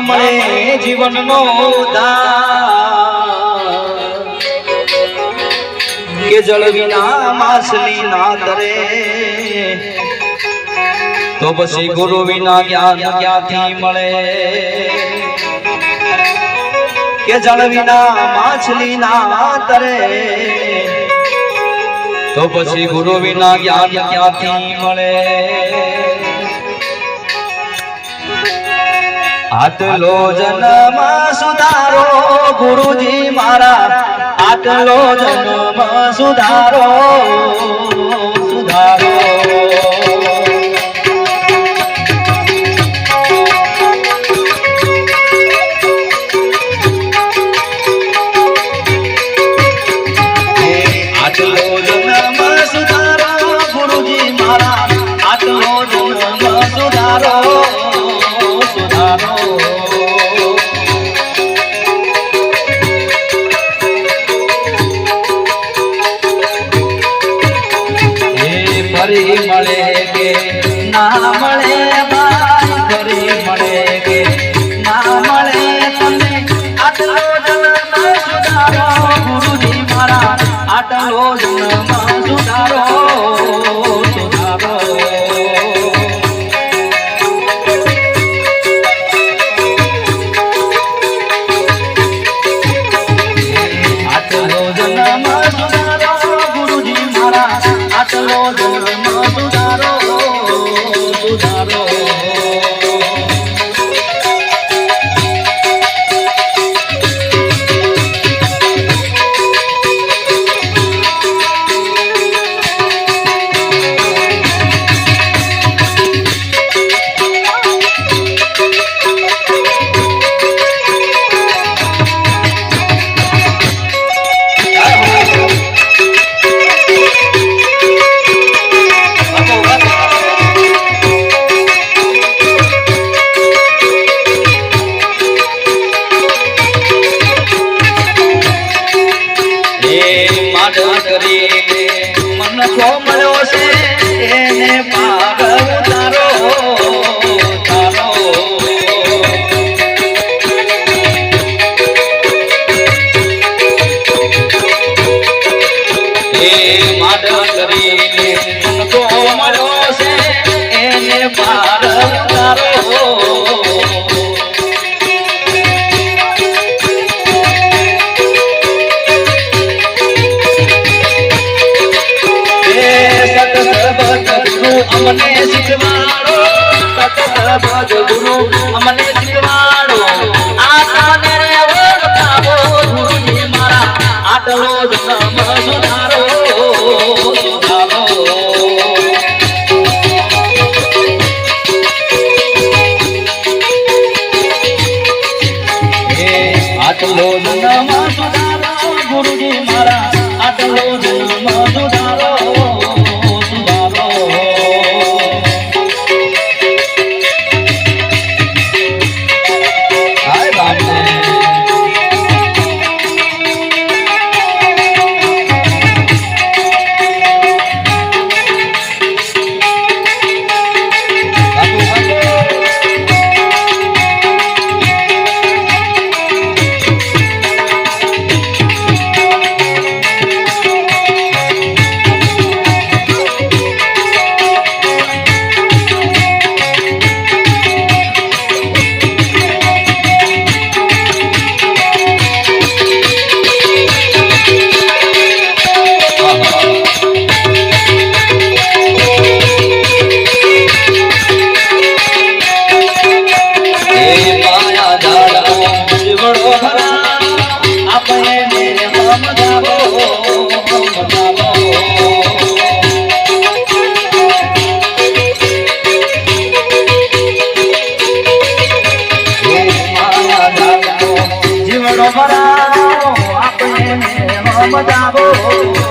મળે જીવનનો કે જળ વિના માસલી ના તરે તો પછી ગુરુ વિના જ્ઞાન ક્યાંથી મળે? કે જળ વિના માછલી ના તરે તો પછી ગુરુ વિના જ્ઞાન ક્યાંથી મળે? આટલો જન્મ સુધારો ગુરુજી મારા. આટલો જન્મ સુધારો સુધારો. આટલો ફરી મળે કે ના મળે ભાઈ ફરી મળે કે ના મળે તમને આટલો માડ મન કો છે એને પાગ ઉતારો એ માડ કરીને અમને શીખવાડો સતત ગુરુ, અમને શીખવાડો આત્માને ઓળખાવો ગુરુજી મારા. આટલો જન્મ સુધારો આટલો જન્મ સુધારો, ગુરુજી મારા. આટલો જન્મ આપણે મજાવો.